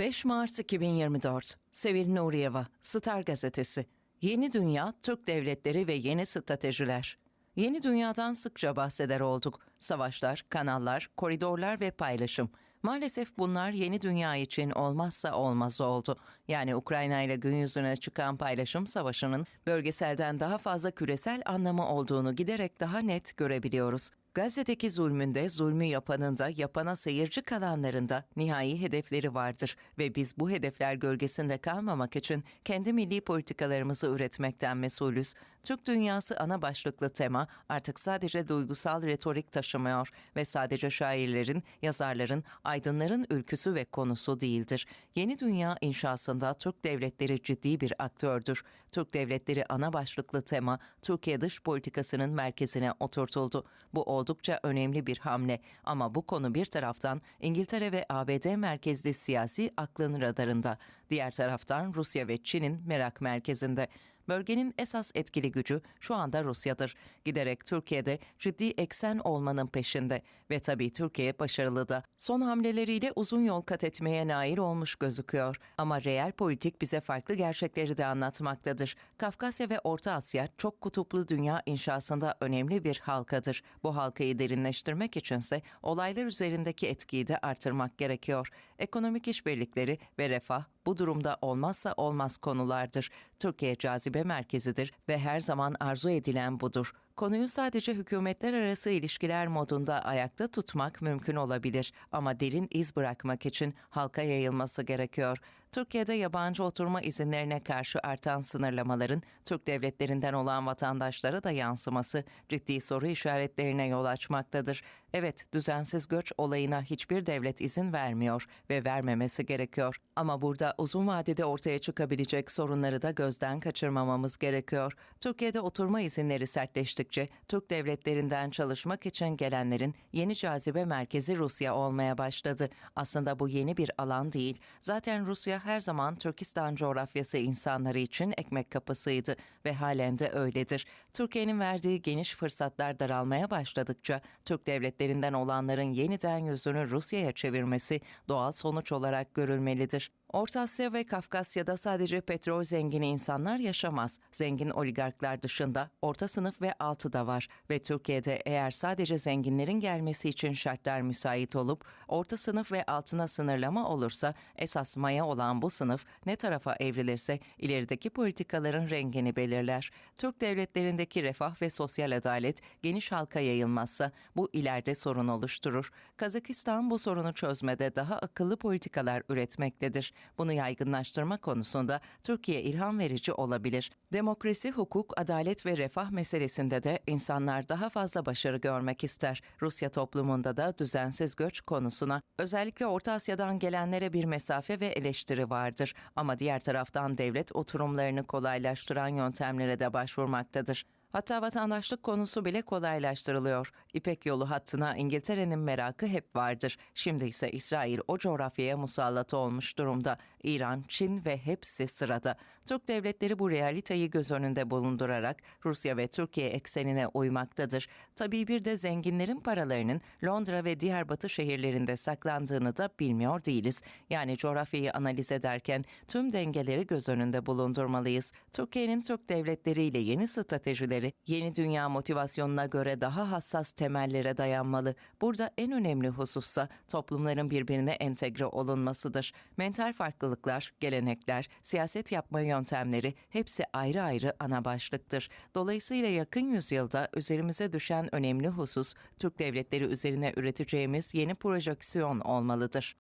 5 Mart 2024 Sevil Nuriyeva, Star Gazetesi Yeni Dünya, Türk Devletleri ve Yeni Stratejiler Yeni dünyadan sıkça bahseder olduk. Savaşlar, kanallar, koridorlar ve paylaşım. Maalesef bunlar yeni dünya için olmazsa olmaz oldu. Yani Ukrayna ile gün yüzüne çıkan paylaşım savaşının bölgeselden daha fazla küresel anlamı olduğunu giderek daha net görebiliyoruz. Gazze'deki zulmünde zulmü yapanın da yapana seyirci kalanların da nihai hedefleri vardır ve biz bu hedefler gölgesinde kalmamak için kendi milli politikalarımızı üretmekten mesulüz. Türk dünyası ana başlıklı tema artık sadece duygusal retorik taşımıyor ve sadece şairlerin, yazarların, aydınların ülküsü ve konusu değildir. Yeni dünya inşasında Türk devletleri ciddi bir aktördür. Türk devletleri ana başlıklı tema Türkiye dış politikasının merkezine oturtuldu. Bu oldukça önemli bir hamle ama bu konu bir taraftan İngiltere ve ABD merkezli siyasi aklın radarında, diğer taraftan Rusya ve Çin'in merak merkezinde. Bölgenin esas etkili gücü şu anda Rusya'dır. Giderek Türkiye'de ciddi eksen olmanın peşinde ve tabii Türkiye başarılı da. Son hamleleriyle uzun yol kat etmeye nail olmuş gözüküyor. Ama reel politik bize farklı gerçekleri de anlatmaktadır. Kafkasya ve Orta Asya çok kutuplu dünya inşasında önemli bir halkadır. Bu halkayı derinleştirmek içinse olaylar üzerindeki etkiyi de artırmak gerekiyor. Ekonomik işbirlikleri ve refah bu durumda olmazsa olmaz konulardır. Türkiye cazibe merkezidir ve her zaman arzu edilen budur. Konuyu sadece hükümetler arası ilişkiler modunda ayakta tutmak mümkün olabilir ama derin iz bırakmak için halka yayılması gerekiyor. Türkiye'de yabancı oturma izinlerine karşı artan sınırlamaların Türk devletlerinden olan vatandaşlara da yansıması ciddi soru işaretlerine yol açmaktadır. Evet, düzensiz göç olayına hiçbir devlet izin vermiyor ve vermemesi gerekiyor. Ama burada uzun vadede ortaya çıkabilecek sorunları da gözden kaçırmamamız gerekiyor. Türkiye'de oturma izinleri sertleştikçe Türk devletlerinden çalışmak için gelenlerin yeni cazibe merkezi Rusya olmaya başladı. Aslında bu yeni bir alan değil. Zaten Rusya her zaman Türkistan coğrafyası insanları için ekmek kapısıydı ve halen de öyledir. Türkiye'nin verdiği geniş fırsatlar daralmaya başladıkça Türk devletlerinden olanların yeniden yüzünü Rusya'ya çevirmesi doğal sonuç olarak görülmelidir. Orta Asya ve Kafkasya'da sadece petrol zengini insanlar yaşamaz. Zengin oligarklar dışında orta sınıf ve altı da var ve Türkiye'de eğer sadece zenginlerin gelmesi için şartlar müsait olup orta sınıf ve altına sınırlama olursa esas maya olan bu sınıf ne tarafa evrilirse ilerideki politikaların rengini belirler. Türk devletlerindeki refah ve sosyal adalet geniş halka yayılmazsa bu ileride sorun oluşturur. Kazakistan bu sorunu çözmede daha akıllı politikalar üretmektedir. Bunu yaygınlaştırma konusunda Türkiye ilham verici olabilir. Demokrasi, hukuk, adalet ve refah meselesinde de insanlar daha fazla başarı görmek ister. Rusya toplumunda da düzensiz göç konusuna özellikle Orta Asya'dan gelenlere bir mesafe ve eleştiri vardır. Ama diğer taraftan devlet oturumlarını kolaylaştıran yöntemlere de başvurmaktadır. Hatta vatandaşlık konusu bile kolaylaştırılıyor. İpek yolu hattına İngiltere'nin merakı hep vardır. Şimdi ise İsrail o coğrafyaya musallat olmuş durumda. İran, Çin ve hepsi sırada. Türk devletleri bu realiteyi göz önünde bulundurarak Rusya ve Türkiye eksenine uymaktadır. Tabii bir de zenginlerin paralarının Londra ve diğer batı şehirlerinde saklandığını da bilmiyor değiliz. Yani coğrafyayı analiz ederken tüm dengeleri göz önünde bulundurmalıyız. Türkiye'nin Türk devletleriyle yeni stratejileri yeni dünya motivasyonuna göre daha hassas temellere dayanmalı. Burada en önemli husussa toplumların birbirine entegre olunmasıdır. Mental farklılıklar, gelenekler, siyaset yapma yöntemleri hepsi ayrı ayrı ana başlıktır. Dolayısıyla yakın yüzyılda üzerimize düşen önemli husus Türk devletleri üzerine üreteceğimiz yeni projeksiyon olmalıdır.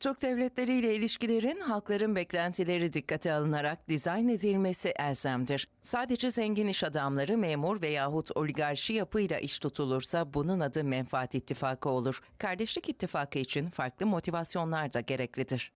Türk devletleri ile ilişkilerin halkların beklentileri dikkate alınarak dizayn edilmesi elzemdir. Sadece zengin iş adamları, memur veyahut oligarşi yapıyla iş tutulursa bunun adı menfaat ittifakı olur. Kardeşlik ittifakı için farklı motivasyonlar da gereklidir.